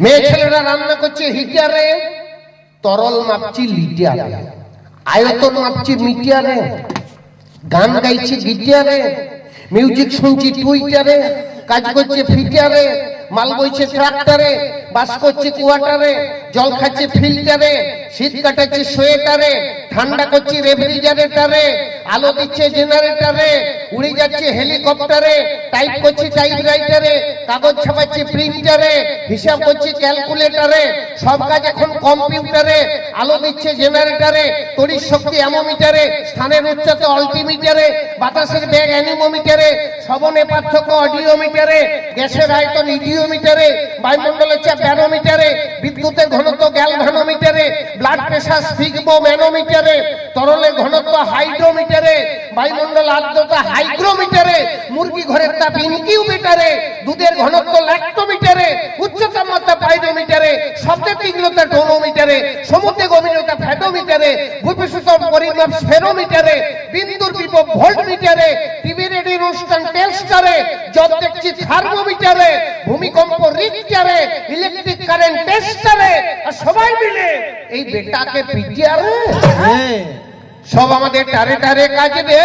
মেয়ে ছেলেরা রান্না করছে, হিটারে। তরল মাপছি লিটারে আয়তন মাপছি মিটিয়ারে। গান গাইছি গিটারে। মিউজিক শুনছি টুইটারে। কাজ করছে ফিটারে। মাল বইছে ট্রাক্টরে, বাস করছে কোয়ার্টারে জল খাচ্ছে ফিল্টারে, শীত কাটাচ্ছে সোয়েটারে, ঠান্ডা করছে রেফ্রিজারেটারে, আলো দিচ্ছে জেনারেটারে, উড়ে যাচ্ছে হেলিকপ্টারে, টাইপ করছে টাইপরাইটারে, কাগজ ছাপাচ্ছে প্রিন্টারে, হিসাব করছে ক্যালকুলেটারে, সব কাজ এখন কম্পিউটারে, আলো দিচ্ছে জেনারেটারে, তড়িৎ শক্তি অ্যামোমিটারে, স্থানের উচ্চতা অল্টিমিটারে, বাতাসের ব্যাগ অ্যানিমোমিটারে, শ্রবণে পার্থক্য অডিওমিটারে, গ্যাসের আয়তন ইডিওমিটারে বায়ুমণ্ডলের চাপ ব্যারোমিটারে বিদ্যুতের ঘনত্ব গ্যালভানোমিটারে ব্লাড প্রেশার স্পিগমো ম্যানোমিটারে তরলের ঘনত্ব হাইড্রোমিটারে, বায়ুমণ্ডল আর্দ্রতা হাইগ্রোমিটারে, মুরগি ঘরের তাপ ইনকিউবেটারে, দুধের ঘনত্ব ল্যাক্টোমিটারে উচ্চতা মাত্রা পাইডোমিটারে শব্দের তীক্ষ্ণতা টোনোমিটারে, সমুদ্রে গভীরতা ফ্যাটোমিটারে, ভূপৃষ্ঠতল পরিমাপ স্ফেরোমিটারে, বিন্দুর বিভব ভোল্টমিটারে, টিভি রেডিও অনুষ্ঠান টেস্টারে জব দেখছি থার্মোমিটারে ভূমিকম্প রিক্টারে ইলেকট্রিক কারেন্ট টেস্টারে আর সবাই মিলে এই বেটাকে পিটিয়ারে হ্যাঁ। সব আমাদের টারে টারে কাজ রে